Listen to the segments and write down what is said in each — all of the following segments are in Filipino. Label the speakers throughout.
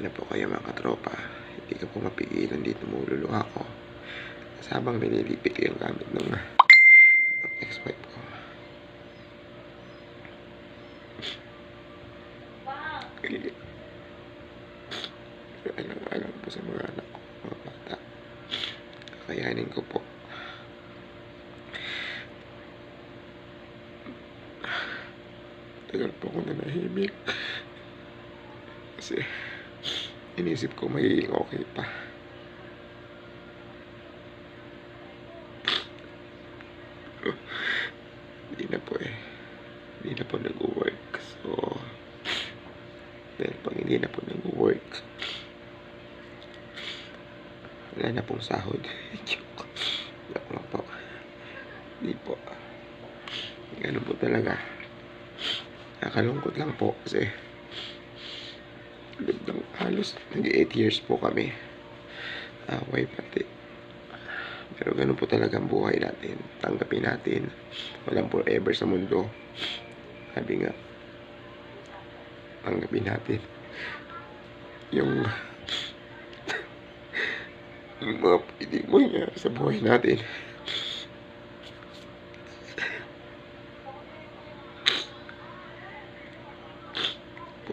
Speaker 1: Na po kayo mga katropa. Hindi ka po mapigilan dito mululuha ko. Kasi habang nililipit ko yung gamit ng, ng ex-wife ko. Alam po sa mga anak ko, mga bata. Kakayanin ko po. Tagal po ako nanahimik. Kasi inisip ko magiging okay pa. Hindi na po eh. Hindi na po nag-work. So, dahil pag hindi na po nag-work, wala na pong sahod. Joke. Joke lang po. Hindi po. Ganun po talaga. Nakalungkot lang po kasi loob ng halos nag 8 years po kami. Away pati. Pero ganun po talaga ang buhay natin. Tanggapin natin. Walang forever sa mundo. Sabi nga, tanggapin natin. Yung yung mga pwedeng mangyari sa buhay natin.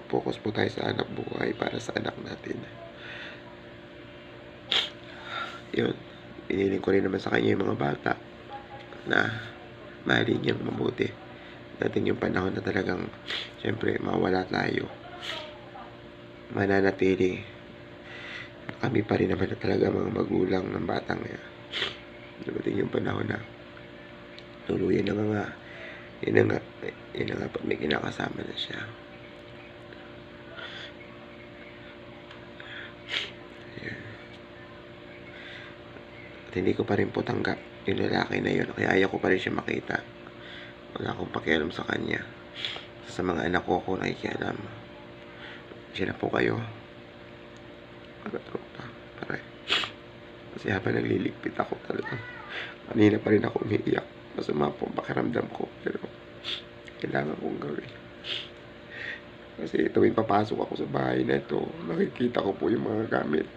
Speaker 1: Focus po tayo sa anak buhay para sa anak natin. Yun. Iniling ko rin naman sa kanya yung mga bata na mahalin niyang mabuti. Dating yung panahon na talagang syempre mawala tayo. Mananatili. Kami pa rin naman na talaga mga magulang ng batang yan. Dating yung panahon na tuluyan na nga nga. Yun na nga. Yun na nga pag may kinakasama na siya. Hindi ko pa rin po tanggap yung lalaki na yun. Kaya ayaw ko pa rin siya makita. Wala akong pakialam sa kanya. Sa mga anak ko ako nakikialam. Siya na po kayo. Mga tropa. Pare. Kasi habang nagliligpit ako talaga. Kanina pa rin ako umiiyak. Masama po pakiramdam ko. Pero kailangan kong gawin. Kasi tuwing papasok ako sa bahay na ito, nakikita ko po yung mga gamit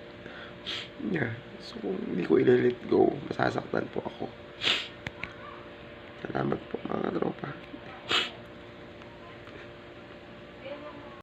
Speaker 1: niya. So, hindi ko i-let go, masasaktan po ako. Salamat po mga tropa.